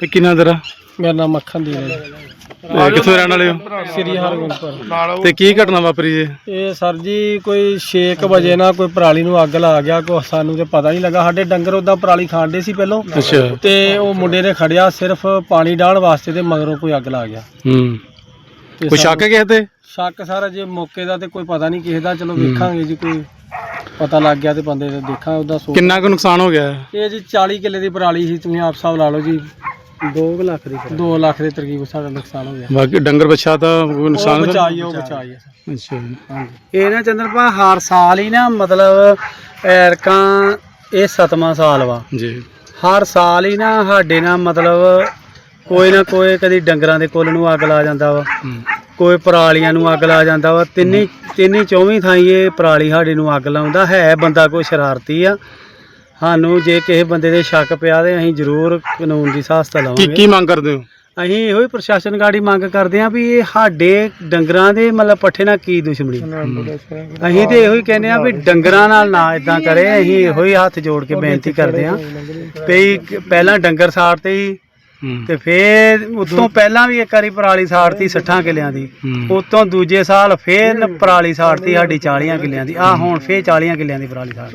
ਤੇ ਕਿੰਨਾ ਤੇਰਾ? ਮੇਰਾ ਨਾਮ ਮੱਖਣ ਦੀ ਹੈ। ਤੇ ਕਿੱਥੋਂ ਰਹਿਣ ਵਾਲੇ ਹੋ? ਸ੍ਰੀ ਹਰਗੋਬਿੰਦਪੁਰ। ਤੇ ਕੀ ਘਟਨਾ ਵਾਪਰੀ ਜੇ? ਇਹ ਸਰ ਜੀ ਕੋਈ 6 ਵਜੇ ਨਾ ਕੋਈ ਪਰਾਲੀ ਨੂੰ ਅੱਗ ਲਾ ਗਿਆ ਕੋ ਸਾਨੂੰ ਤੇ ਪਤਾ ਨਹੀਂ ਲੱਗਾ। ਸਾਡੇ ਡੰਗਰ ਉਦਾਂ ਪਰਾਲੀ ਖਾਂਦੇ ਸੀ ਪਹਿਲੋਂ। ਅੱਛਾ। ਤੇ ਉਹ ਮੁੰਡੇ ਨੇ ਖੜਿਆ ਸਿਰਫ ਪਾਣੀ ਡਾਹਣ ਵਾਸਤੇ ਤੇ ਮਗਰੋਂ ਕੋਈ ਅੱਗ ਲਾ ਗਿਆ। ਹੂੰ। ਤੇ ਕੋਈ ਸ਼ੱਕ ਕਿਸੇ ਤੇ? ਸ਼ੱਕ ਸਾਰਾ ਜੇ ਮੌਕੇ ਦਾ ਤੇ ਕੋਈ ਪਤਾ ਨਹੀਂ ਕਿਸੇ ਦਾ। ਚਲੋ ਵੇਖਾਂਗੇ ਜੀ ਕੋਈ ਪਤਾ ਲੱਗ ਗਿਆ ਤੇ ਬੰਦੇ ਦਾ ਦੇਖਾਂ ਉਹਦਾ ਸੋ ਕਿੰਨਾ ਕੁ ਨੁਕਸਾਨ ਹੋ ਗਿਆ? ਇਹ ਜੀ 40 ਕਿੱਲੇ ਦੀ ਪਰਾਲੀ ਸੀ ਤੁਸੀਂ ਆਪ ਹਿਸਾਬ ਲਾ ਲਓ ਜੀ। 2 ਲੱਖ ਦੀ 2 ਲੱਖ ਦੇ ਤਰਕੀਬ ਸਾਡਾ ਨੁਕਸਾਨ ਹੋ ਗਿਆ। ਬਾਕੀ ਡੰਗਰ ਬੱਛਾ ਤਾਂ ਕੋਈ ਉਹ ਨੁਕਸਾਨ ਤਾਂ- ਬਚਾਈ ਉਹ ਬਚਾਈ ਅੱਛਾ ਜੀ। ਹਾਂਜੀ ਇਹ ਨਾ ਚੰਦਰਪਾ ਹਰ ਸਾਲ ਹੀ ਨਾ ਮਤਲਬ ਐਰਕਾਂ ਇਹ ਸਤਵਾਂ ਸਾਲ ਵਾ। ਜੀ। ਹਰ ਸਾਲ ਹੀ ਨਾ ਸਾਡੇ ਨਾਲ ਮਤਲਬ ਕੋਈ ਨਾ ਕੋਈ ਕਦੀ ਡੰਗਰਾਂ ਦੇ ਕੁੱਲ ਨੂੰ ਅੱਗ ਲਾ ਜਾਂਦਾ ਵਾ। ਹੂੰ। ਕੋਈ ਪਰਾਲੀਆਂ ਨੂੰ ਅੱਗ ਲਾ ਜਾਂਦਾ ਵਾ। ਤਿੰਨੀ ਤਿੰਨੀ ਚੌਵੀਂ ਥਾਈਂ ਇਹ ਪਰਾਲੀ ਸਾਡੇ ਨੂੰ ਅੱਗ ਲਾਉਂਦਾ ਹੈ ਬੰਦਾ ਕੋਈ ਸ਼ਰਾਰਤੀ ਆ। ਸਾਨੂੰ ਜੇ ਕਿਸੇ ਬੰਦੇ ਦੇ ਸ਼ੱਕ ਪਿਆ ਤੇ ਅਸੀਂ ਜ਼ਰੂਰ ਕਾਨੂੰਨ ਦੀ ਸਹਾਇਤਾ ਕੀ ਲਵਾਂਗੇ। ਕੀ ਮੰਗ ਕਰਦੇ ਹੋ? ਅਸੀਂ ਇਹੋ ਹੀ ਪ੍ਰਸ਼ਾਸਨ ਗਾੜੀ ਮੰਗ ਕਰਦੇ ਹਾਂ ਵੀ ਇਹ ਸਾਡੇ ਡੰਗਰਾਂ ਦੇ ਮਤਲਬ ਪੱਠੇ ਨਾਲ ਕੀ ਦੁਸ਼ਮਣੀ? ਅਸੀਂ ਤੇ ਇਹੋ ਹੀ ਕਹਿੰਦੇ ਆ ਵੀ ਡੰਗਰਾਂ ਨਾਲ ਨਾ ਇਦਾਂ ਕਰੇ ਅਸੀਂ ਇਹੋ ਹੀ ਹੱਥ ਜੋੜ ਕੇ ਬੇਨਤੀ ਕਰਦੇ ਹਾਂ ਵੀ ਪਹਿਲਾਂ ਡੰਗਰ ਸਾੜਤੇ ਸੀ ਹੂੰ ਤੇ ਫੇਰ ਉਤੋਂ ਪਹਿਲਾਂ ਵੀ ਇੱਕ ਵਾਰੀ ਪਰਾਲੀ ਸਾੜਤੀ 60 ਕਿੱਲਿਆਂ ਦੀ ਹੂੰ ਉਤੋਂ ਦੂਜੇ ਸਾਲ ਫੇਰ ਪਰਾਲੀ ਸਾੜਤੀ ਸਾਡੀ 40 ਕਿੱਲਿਆਂ ਦੀ ਆ ਹੁਣ ਫੇਰ 40 ਕਿੱਲਿਆਂ ਦੀ ਪਰਾਲੀ ਸਾੜ